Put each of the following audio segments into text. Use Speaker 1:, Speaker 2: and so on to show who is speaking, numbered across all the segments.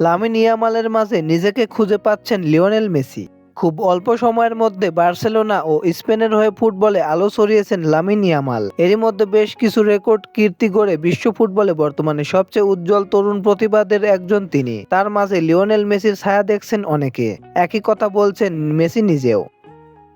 Speaker 1: Lamine ইয়ামালের মাঝে নিজেকে খুঁজে পাচ্ছেন লিওনেল মেসি। খুব অল্প সময়ের মধ্যে বার্সেলোনা ও স্পেনের হয়ে ফুটবলে আলো ছড়িয়েছেন লামিন ইয়ামাল। এরই মধ্যে বেশ কিছু রেকর্ড কীর্তি গড়ে বিশ্ব ফুটবলে বর্তমানে সবচেয়ে উজ্জ্বল তরুণ প্রতিবাদের একজন তিনি। তার মাঝে লিওনেল মেসির ছায়া দেখছেন অনেকে। একই কথা বলছেন মেসি নিজেও।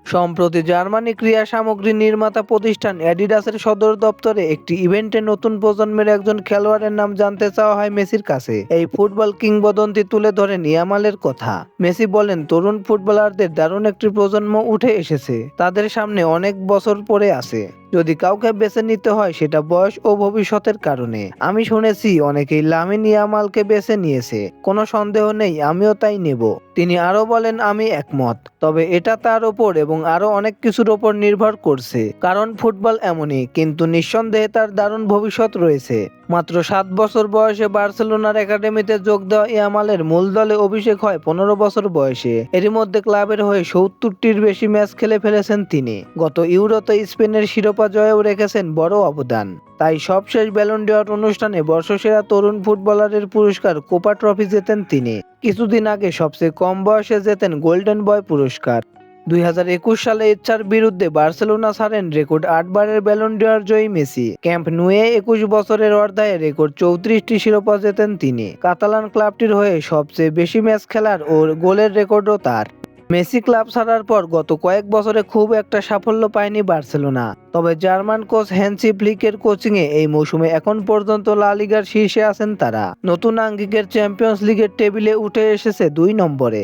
Speaker 1: সম্প্রতি জার্মানি ক্রীড়া সামগ্রী নির্মাতা প্রতিষ্ঠান অ্যাডিডাসের সদর দপ্তরে একটি ইভেন্টে নতুন প্রজন্মের একজন খেলোয়াড়ের নাম জানতে চাওয়া হয় মেসির কাছে। এই ফুটবল কিংবদন্তি তুলে ধরে নিয়ামালের কথা। মেসি বলেন, তরুণ ফুটবলারদের দারুণ একটি প্রজন্ম উঠে এসেছে। তাদের সামনে অনেক বছর পরে আছে। যদি কাউকে বেছে নিতে হয়, সেটা বয়স ও ভবিষ্যতের কারণে। আমি শুনেছি, অনেকেই লামিন ইয়ামালকে বেছে নিয়েছে। কোনো সন্দেহ নেই, আমিও তাই নেব। তিনি আরও বলেন, আমি একমত। তবে এটা তার ওপর এবং আরও অনেক কিছুর ওপর নির্ভর করছে। কারণ ফুটবল এমনই, কিন্তু নিঃসন্দেহে তার দারুণ ভবিষ্যৎ রয়েছে। মাত্র সাত বছর বয়সে বার্সেলোনার একাডেমিতে যোগ দেওয়া ইয়ামালের মূল দলে অভিষেক হয় পনেরো বছর বয়সে। এরই মধ্যে ক্লাবের হয়ে সত্তরটির বেশি ম্যাচ খেলে ফেলেছেন তিনি। গত ইউরোতে স্পেনের শিরোপা জয়েও রেখেছেন বড় অবদান। তাই সবশেষ ব্যালন ডিওর অনুষ্ঠানে বর্ষসেরা তরুণ ফুটবলারের পুরস্কার কোপা ট্রফি জেতেন তিনি। কিছুদিন আগে সবচেয়ে কম বয়সে জেতেন গোল্ডেন বয় পুরস্কার। দুই হাজার একুশ সালে ইচ্ছার বিরুদ্ধে বার্সেলোনা ছাড়েন রেকর্ড আটবারের ব্যালন ডিওর জয়ী মেসি। ক্যাম্প নুয়ে একুশ বছরের অর্ধায়ে রেকর্ড চৌত্রিশটি শিরোপা জেতেন তিনি। কাতালান ক্লাবটির হয়ে সবচেয়ে বেশি ম্যাচ খেলার ও গোলের রেকর্ডও তার। মেসি ক্লাব ছাড়ার পর গত কয়েক বছরে খুব একটা সাফল্য পায়নি বার্সেলোনা। তবে জার্মান কোচ হ্যান্সি ফ্লিকের কোচিংয়ে এই মৌসুমে এখন পর্যন্ত লা লিগার শীর্ষে আছেন তারা। নতুন আঙ্গিকের চ্যাম্পিয়ন্স লিগের টেবিলে উঠে এসেছে দুই নম্বরে।